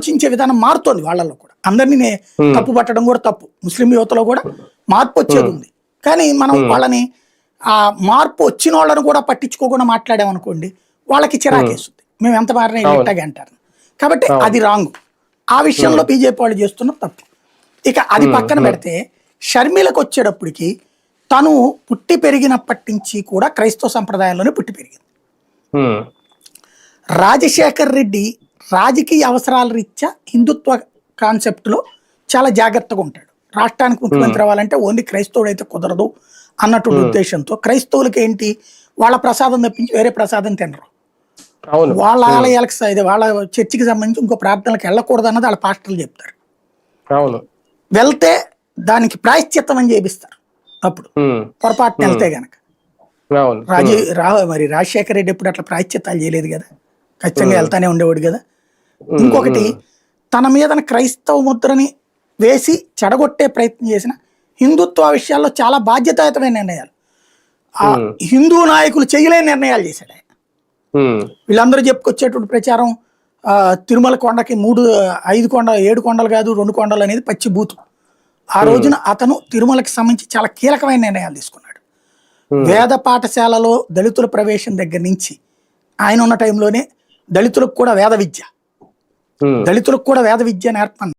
ఆలోచించే విధానం మారుతోంది వాళ్ళలో కూడా. అందరినీ. తప్పు పట్టడం కూడా తప్పు. ముస్లిం యువతలో కూడా మార్పు వచ్చేది ఉంది కానీ మనం వాళ్ళని ఆ మార్పు వచ్చిన వాళ్ళని కూడా పట్టించుకోకుండా మాట్లాడామనుకోండి వాళ్ళకి చిరాకేస్తుంది మేము ఎంత మారినా. ఇట్టగా అంటారు. కాబట్టి. అది రాంగ్. ఆ విషయంలో బీజేపీ వాళ్ళు చేస్తున్న తప్పు. ఇక అది పక్కన పెడితే షర్మిలకు వచ్చేటప్పటికి తను పుట్టి పెరిగినప్పటి నుంచి కూడా క్రైస్తవ సంప్రదాయంలోనే పుట్టి పెరిగింది. రాజశేఖర్ రెడ్డి రాజకీయ అవసరాల రీత్యా హిందుత్వ కాన్సెప్ట్లో చాలా జాగ్రత్తగా ఉంటాడు. రాష్ట్రానికి ముఖ్యమంత్రి అవ్వాలంటే ఓన్లీ క్రైస్తవుడు అయితే కుదరదు అన్నటువంటి ఉద్దేశంతో క్రైస్తవులకి ఏంటి వాళ్ళ ప్రసాదం తప్పించి వేరే ప్రసాదం తినరు. వాళ్ళ ఆలయాలకు వాళ్ళ చర్చికి సంబంధించి ఇంకో ప్రార్థనలకు వెళ్ళకూడదు అన్నది వాళ్ళ పాస్టర్లు చెప్తారు. వెళ్తే దానికి ప్రాయశ్చిత్తం అని చేపిస్తారు అప్పుడు. పొరపాటున వెళ్తే గనక. రాజీ రా మరి రాజశేఖర రెడ్డి ఎప్పుడు అట్లా ప్రాయశ్చిత్తాలు చేయలేదు కదా? ఖచ్చితంగా వెళ్తానే ఉండేవాడు కదా? ఇంకొకటి తన మీద క్రైస్తవ ముద్రని వేసి చెడగొట్టే ప్రయత్నం చేసిన హిందుత్వ విషయాల్లో చాలా బాధ్యతాయుతమైన నిర్ణయాలు. ఆ హిందూ నాయకులు చేయలేని నిర్ణయాలు చేశాడు ఆయన. వీళ్ళందరూ చెప్పుకొచ్చేటువంటి ప్రచారం తిరుమల కొండకి మూడు ఐదు కొండ ఏడు కొండలు కాదు రెండు కొండలు అనేది పచ్చి బూతు. ఆ రోజున అతను తిరుమలకి సంబంధించి చాలా కీలకమైన నిర్ణయాలు తీసుకున్నాడు. వేద పాఠశాలలో దళితుల ప్రవేశం దగ్గర నుంచి ఆయన ఉన్న టైంలోనే దళితులకు కూడా వేద విద్య. దళితులకు కూడా వేద విద్య నేర్పమని